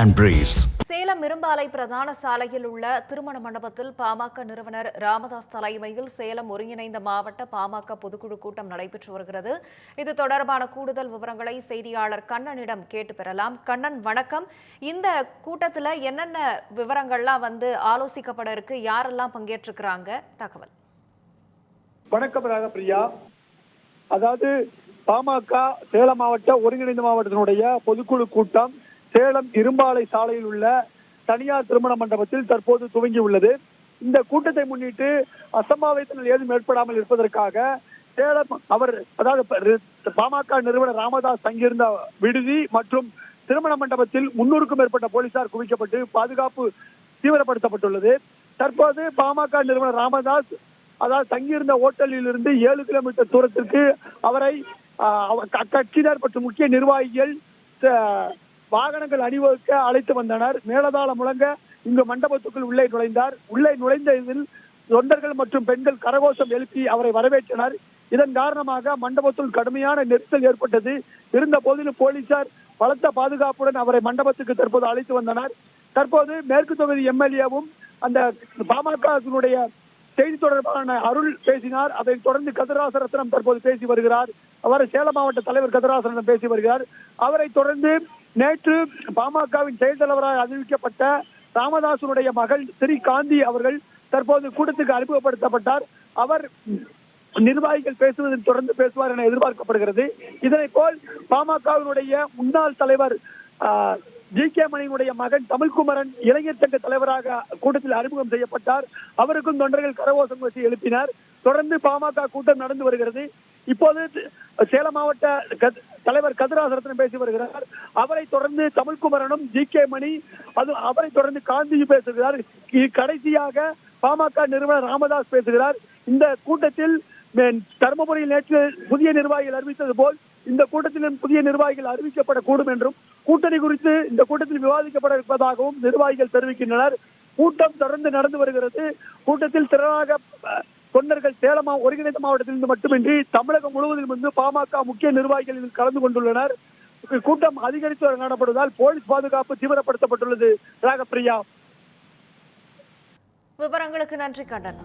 and briefs. Salem இரும்பாலை பிரதான சாலையில் உள்ள திருமண மண்டபத்தில் பாமக நிறுவனர் ராமதாஸ் தலைமையில் சேலம் ஒருங்கிணைந்த மாவட்ட பாமக பொதுக்குழு கூட்டம் நடைபெற்று வருகிறது. இது தொடர்பான கூடுதல் விவரங்களை செய்தியாளர் கண்ணனிடம் கேட்டு பெறலாம். கண்ணன் வணக்கம். இந்த கூட்டத்தில் என்னென்ன விவரங்கள்லாம் வந்து ஆலோசிக்கப்பட இருக்கு? யாரெல்லாம் பங்கேற்றிருக்கிறாங்க? தகவல். வணக்கம் ராகப்பிரியா அதாவது பாமக சேலம் மாவட்ட ஒருங்கிணைந்த மாவட்டத்தினுடைய பொதுக்குழு கூட்டம் சேலம் இரும்பாலை சாலையில் உள்ள தனியார் திருமண மண்டபத்தில் தற்போது துவங்கி உள்ளது இந்த கூட்டத்தை முன்னிட்டு அசம்பாவிதங்கள் ஏதும் ஏற்படாமல் இருப்பதற்காக சேலம் அவர் அதாவது பாமக நிறுவனர் ராமதாஸ் தங்கியிருந்த விடுதி மற்றும் திருமண மண்டபத்தில் முன்னூறுக்கும் மேற்பட்ட போலீசார் குவிக்கப்பட்டு பாதுகாப்பு தீவிரப்படுத்தப்பட்டுள்ளது. தற்போது பாமக நிறுவனர் ராமதாஸ் அதாவது தங்கியிருந்த ஹோட்டலில் இருந்து ஏழு கிலோமீட்டர் தூரத்திற்கு அவரை அவ- க- கட்சியினர் மற்றும் முக்கிய நிர்வாகிகள் வாகனங்கள் அணிவகுக்க அழைத்து வந்தனர். மேலதாளம் முழங்க இங்கு மண்டபத்துக்குள் உள்ளே நுழைந்தார். உள்ளே நுழைந்த இதில் தொண்டர்கள் மற்றும் பெண்கள் கரகோஷம் எழுப்பி அவரை வரவேற்றனர். இதன் காரணமாக மண்டபத்துள் கடுமையான நெரிசல் ஏற்பட்டது. இருந்த போதிலும் போலீசார் பலத்த பாதுகாப்புடன் அவரை மண்டபத்துக்கு தற்போது அழைத்து வந்தனர். தற்போது மேற்கு தொகுதி எம்எல்ஏவும் அந்த பாமகவினுடைய செய்தி தொடர்பான அருள் பேசினார். அதைத் தொடர்ந்து கதிராச ரத்னம் தற்போது பேசி வருகிறார். அவர் சேலம் மாவட்ட தலைவர் கதிராசனம் பேசி வருகிறார். அவரை தொடர்ந்து நேற்று பாமகவின் செயல் தலைவராக அறிவிக்கப்பட்ட ராமதாசனுடைய மகள் ஸ்ரீ காந்தி அவர்கள் தற்போது கூட்டத்துக்கு அறிமுகப்படுத்தப்பட்டார். அவர் நிர்வாகிகள் பேசுவதில் தொடர்ந்து பேசுவார் என எதிர்பார்க்கப்படுகிறது. இதனை போல் பாமகவினுடைய முன்னாள் தலைவர் ஜி கே மணியினுடைய மகன் தமிழ்குமரன் இளைஞர் சங்க தலைவராக கூட்டத்தில் அறிமுகம் செய்யப்பட்டார். அவருக்கும் தொண்டர்கள் கரகோஷம் வச்சு எழுப்பினார். தொடர்ந்து பாமக கூட்டம் நடந்து வருகிறது. இப்போது சேலம் மாவட்ட கத்- தலைவர் கதிராசரத்தனம் பேசி வருகிறார். அவரை தொடர்ந்து தமிழ்குமரனும் ஜி கே மணி அது அவரை தொடர்ந்து காந்தி பேசுகிறார். கடைசியாக பாமக நிறுவனர் ராமதாஸ் பேசுகிறார். இந்த கூட்டத்தில் மே- தருமபுரியில் நேற்று புதிய நிர்வாகிகள் அறிவித்தது போல் இந்த கூட்டத்திலும் புதிய நிர்வாகிகள் அறிவிக்கப்படக்கூடும் என்றும் கூட்டணி குறித்து இந்த கூட்டத்தில் விவாதிக்கப்பட இருப்பதாகவும் நிர்வாகிகள் தெரிவிக்கின்றனர். கூட்டம் தொடர்ந்து நடந்து வருகிறது. கூட்டத்தில் திரளாக தொண்டர்கள் சேலம் ஒருங்கிணைந்த மாவட்டத்திலிருந்து மட்டுமின்றி தமிழகம் முழுவதிலும் இருந்து பாமக முக்கிய நிர்வாகிகள் இதில் கலந்து கொண்டுள்ளனர். கூட்டம் அதிகரித்து காணப்படுவதால் போலீஸ் பாதுகாப்பு தீவிரப்படுத்தப்பட்டுள்ளது. ராகப்பிரியா. விவரங்களுக்கு நன்றி கண்ணன்.